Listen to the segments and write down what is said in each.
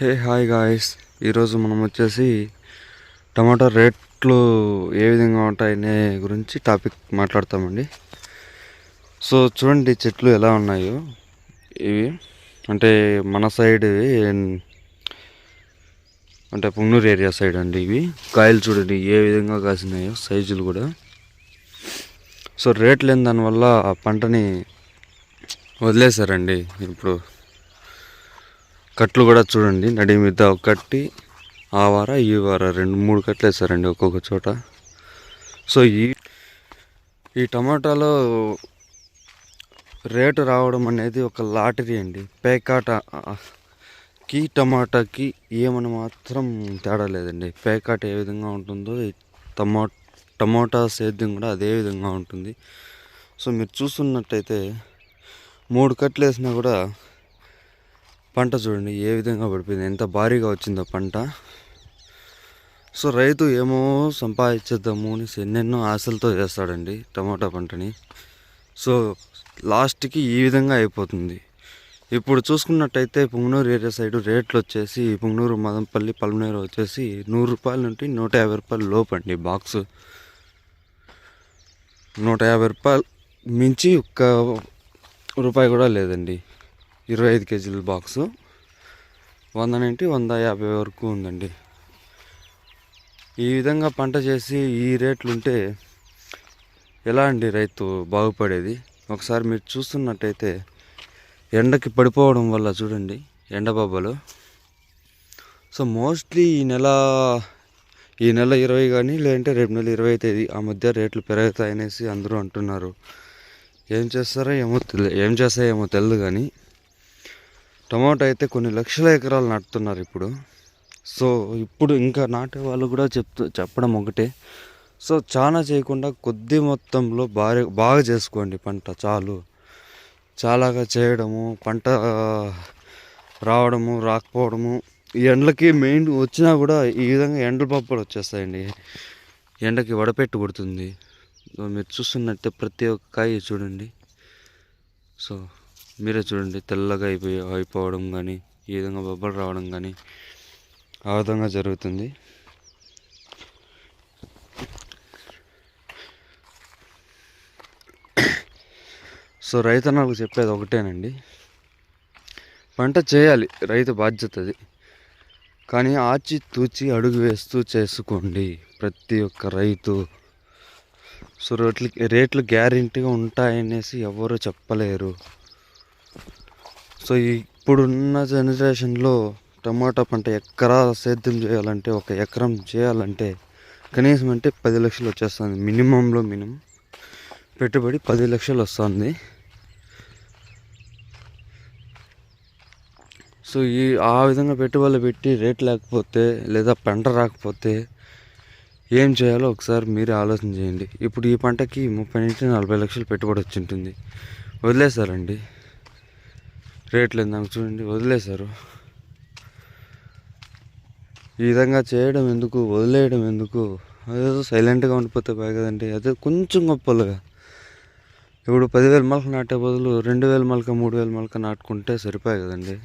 Hey hi guys. ఈరోజు మనం వచ్చేసి టమాటా రేట్లు ఏ విధంగా ఉంటాయనే గురించి టాపిక్ మాట్లాడతామండి. సో చూడండి చెట్లు ఎలా ఉన్నాయో. ఇవి అంటే మన సైడ్ అంటే పుంగనూరు ఏరియా సైడ్ అండి ఇవి. కాయలు చూడండి ఏ విధంగా కాసినాయో సైజులు కూడా. సో రేట్ లేని దానివల్ల ఆ పంటని వదిలేశారండి. ఇప్పుడు కట్లు కూడా చూడండి. నడి మీద ఒకటి ఆ వార ఈ వార రెండు మూడు కట్లు వేస్తారండి ఒక్కొక్క చోట. సో ఈ ఈ టమాటాలో రేటు రావడం అనేది ఒక లాటరీ అండి. పేకాట కి టమాటాకి ఏమని మాత్రం తేడా లేదండి. పేకాట ఏ విధంగా ఉంటుందో టమా టమాటా సేద్యం కూడా అదే విధంగా ఉంటుంది. సో మీరు చూస్తున్నట్టయితే మూడు కట్లు వేసినా కూడా పంట చూడండి ఏ విధంగా పడిపోయింది ఎంత భారీగా వచ్చిందో పంట. సో రైతు ఏమో సంపాదించేద్దాము అని ఎన్నెన్నో ఆశలతో చేస్తాడండి టమాటా పంటని. సో లాస్ట్కి ఈ విధంగా అయిపోతుంది. ఇప్పుడు చూసుకున్నట్టయితే పుంగనూరు ఏరియా సైడ్ రేట్లు వచ్చేసి పుంగనూరు మదంపల్లి పల్మనేరు వచ్చేసి నూరు రూపాయల నుండి నూట యాభై రూపాయలు లోపు అండి బాక్స్. నూట యాభై రూపాయలు మించి ఒక్క రూపాయి కూడా లేదండి. ఇరవై ఐదు కేజీల బాక్సు. వంద నుండి వంద యాభై వరకు ఉందండి. ఈ విధంగా పంట చేసి ఈ రేట్లుంటే ఎలా అండి రైతు బాగుపడేది? ఒకసారి మీరు చూస్తున్నట్టయితే ఎండకి పడిపోవడం వల్ల చూడండి ఎండబొబ్బలు సో మోస్ట్లీ ఈ నెల ఈ నెల ఇరవై కానీ లేదంటే రేపు నెల ఇరవై తేదీ ఆ మధ్య రేట్లు పెరుగుతాయనేసి అందరూ అంటున్నారు. ఏం చేస్తారో ఏమో తెలియదు ఏం చేస్తాయేమో తెలియదు కానీ టమాటో అయితే కొన్ని లక్షల ఎకరాలు నాటుతున్నారు ఇప్పుడు. సో ఇప్పుడు ఇంకా నాటే వాళ్ళు కూడా చెప్తూ చెప్పడం ఒకటే. సో చాలా చేయకుండా కొద్ది మొత్తంలో బాగా బాగా చేసుకోండి పంట చాలు. చాలాగా చేయడము పంట రావడము రాకపోవడము ఈ ఎండలకి మెయిన్ వచ్చినా కూడా ఈ విధంగా ఎండల పప్పులు వచ్చేస్తాయండి. ఎండకి వడపెట్టు కొడుతుంది. మీరు చూస్తున్నట్టే ప్రతి ఒక్క కాయ చూడండి. సో మీరే చూడండి తెల్లగా అయిపోయి అయిపోవడం కానీ ఈ విధంగా బొబ్బలు రావడం కానీ ఆ విధంగా జరుగుతుంది. సో రైతన్నలకు చెప్పేది ఒకటేనండి. పంట చేయాలి రైతు బాధ్యత అది. కానీ ఆచి తూచి అడుగు వేస్తూ చేసుకోండి ప్రతి ఒక్క రైతు. సో రేట్లు రేట్లు గ్యారెంటీగా ఉంటాయనేసి ఎవరు చెప్పలేరు. సో ఇప్పుడున్న జనరేషన్లో టమాటా పంట ఎకరా సేద్యం చేయాలంటే ఒక ఎకరం చేయాలంటే కనీసం అంటే పది లక్షలు వచ్చేస్తుంది. మినిమంలో మినిమం పెట్టుబడి పది లక్షలు వస్తుంది. సో ఈ ఆ విధంగా పెట్టుబడులు పెట్టి రేట్ లేకపోతే లేదా పంట రాకపోతే ఏం చేయాలో ఒకసారి మీరే ఆలోచన చేయండి. ఇప్పుడు ఈ పంటకి ముప్పై నుంచి నలభై లక్షలు పెట్టుబడి వచ్చి ఉంటుంది వదిలేశారండి. రేట్లు ఇందాక చూడండి వదిలేశారు. ఈ విధంగా చేయడం ఎందుకు వదిలేయడం ఎందుకు? అదేదో సైలెంట్గా ఉండిపోతే బాగా కదండి. అదే కొంచెం గొప్పలుగా. ఇప్పుడు పదివేల మొలక నాటే బదులు రెండు వేల మొలక మూడు వేల మొలక నాటుకుంటే సరిపోయి కదండి.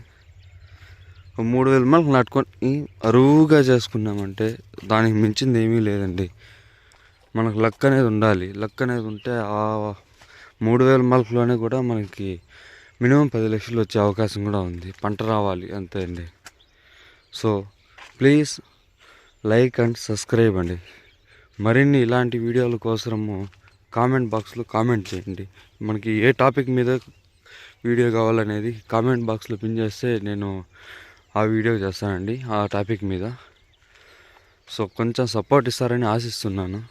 మూడు వేల మొలక నాటుకొని అరువుగా చేసుకున్నామంటే దానికి మించింది ఏమీ లేదండి. మనకు లక్ అనేది ఉండాలి. లక్ అనేది ఉంటే ఆ మూడు వేల మొలకలోనే కూడా మనకి మినిమం పది లక్షలు వచ్చే అవకాశం కూడా ఉంది. పంట రావాలి అంతే అండి. So please like and subscribe అండి. మరిన్ని ఇలాంటి వీడియోల కోసము కామెంట్ బాక్స్లో కామెంట్ చేయండి. మనకి ఏ టాపిక్ మీద వీడియో కావాలనేది కామెంట్ బాక్స్లో పిన్ చేస్తే నేను ఆ వీడియో చేస్తానండి ఆ టాపిక్ మీద. సో కొంచెం సపోర్ట్ ఇస్తారని ఆశిస్తున్నాను.